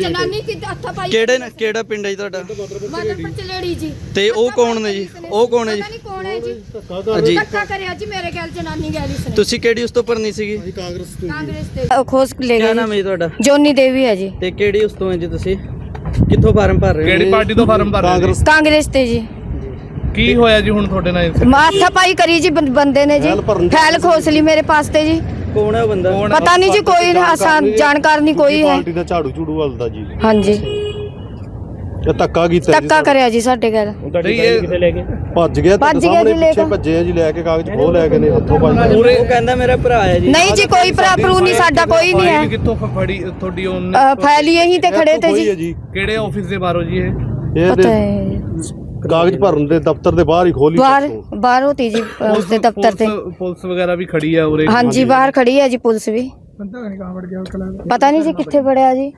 ਜਨਾਨੀ ਕਿ ਹੱਥਾ ਪਾਈ ਕਿਹੜੇ ਨੇ ਕਿਹੜਾ ਪਿੰਡ ਹੈ ਜੀ ਤੁਹਾਡਾ? ਮਦਰ ਪਚਲੇੜੀ ਜੀ। ਤੇ ਉਹ ਕੌਣ ਨੇ ਜੀ? ਉਹ ਕੌਣ ਹੈ ਜੀ? ਪਤਾ ਨਹੀਂ ਕੌਣ ਹੈ ਜੀ। ਜੀ ਧੱਕਾ ਕਰਿਆ ਜੀ ਮੇਰੇ ਗੱਲ ਜਨਾਨੀ ਗੈਲ ਇਸਨੇ ਤੁਸੀਂ ਕਿਹੜੀ ਉਸ ਤੋਂ ਭਰਨੀ ਸੀਗੀ? ਕਾਂਗਰਸ ਤੇ ਖੋਸ ਲੈ ਕੀ ਗਏ ਨਾਮ ਹੈ ਜੀ ਤੁਹਾਡਾ? ਜੋਨੀ ਦੇਵੀ ਹੈ ਜੀ। ਤੇ ਕਿਹੜੀ ਉਸ ਤੋਂ ਹੈ ਜੀ ਤੁਸੀਂ? ਕਿੱਥੋਂ ਫਾਰਮ ਭਰ ਰਹੇ ਹੋ ਕਿਹੜੀ ਪਾਰਟੀ ਤੋਂ ਫਾਰਮ ਭਰ ਰਹੇ ਜੀ? ਕਾਂਗਰਸ। ਤੇ ਜੀ। ਕੀ ਹੋਇਆ ਜੀ ਹੁਣ ਤੁਹਾਡੇ ਨਾਲ? ਮਾਥਾ ਪਾਈ ਕਰੀ ਜੀ ਬੰ- ਬੰਦੇ ਨੇ ਜੀ। ਫੈਲ ਖੋਸ ਲਈ ਮੇਰੇ ਪਾਸ ਤੇ ਜੀ। ਕੌਣ ਹੈ ਉਹ ਬੰਦਾ? ਕੌਣ? ਪਤਾ ਨਹੀਂ ਜੀ ਕੋਈ ਆਸਾਨ ਜਾਣਕਾਰ ਨਹੀਂ ਕੋਈ ਹੈ। ਪਾਰਟੀ ਦਾ ਝਾੜੂ ਝੂੜੂ ਵੱਲਦਾ ਜੀ। ਹਾਂਜੀ। ਇਹ ਧੱਕਾ ਕੀਤਾ ਜੀ ਧੱਕਾ ਕਰਿਆ ਜੀ ਸਾਡੇ ਗੱਲ ਤੇ ਇਹ ਭੱਜ ਗਿਆ ਭੱਜ ਗਿਆ ਜੀ ਲੈ ਕੇ। ਭੱਜੇ ਆ ਜੀ ਲੈ ਕੇ ਕਾਗਜ਼ ਖੋਹ ਲੈ ਕੇ ਨੇ ਹੱਥੋਂ ਭੱਜ ਪੂਰੇ ਉਹ ਕਹਿੰਦਾ ਮੇਰਾ ਭਰਾ ਹੈ ਜੀ। ਨਹੀਂ ਜੀ ਕੋਈ ਭਰਾ ਭਰੂ ਨਹੀਂ ਸਾਡਾ ਕੋਈ ਨਹੀਂ ਹੈ। ਕਿੱਥੋਂ ਫੜੀ ਤੁਹਾਡੀ ਉਹਨੇ ਫੈਲ ਇਹੀ ਤੇ ਖੜੇ ਤੇ ਜੀ। ਕਿਹੜੇ ਆਫਿਸ ਦੇ ਬਾਹਰੋਂ ਜੀ ਇਹ? ਇਹ ਪਤਾ ਹੈ। ਕਾਗਜ਼ ਭਰਨ ਦੇ ਦਫ਼ਤਰ ਦੇ ਬਾਹਰ ਹੀ ਖੋਲੀ ਬਾਹਰ ਬਾਹਰ ਹੋਤੀ ਜੀ ਅ, ਉਸਦੇ ਦਫ਼ਤਰ ਤੇ। ਪੁਲਿਸ- ਪੁਲਿਸ ਵਗੈਰਾ ਵੀ ਖੜੀ ਆ ਉਰੇ। ਹਾਂਜੀ ਬਾਹਰ ਖੜੀ ਹੈ ਜੀ ਪੁਲਿਸ ਵੀ। ਪਤਾ ਨਹੀਂ ਜੀ ਕਿੱਥੇ ਵੜਿਆ ਜੀ।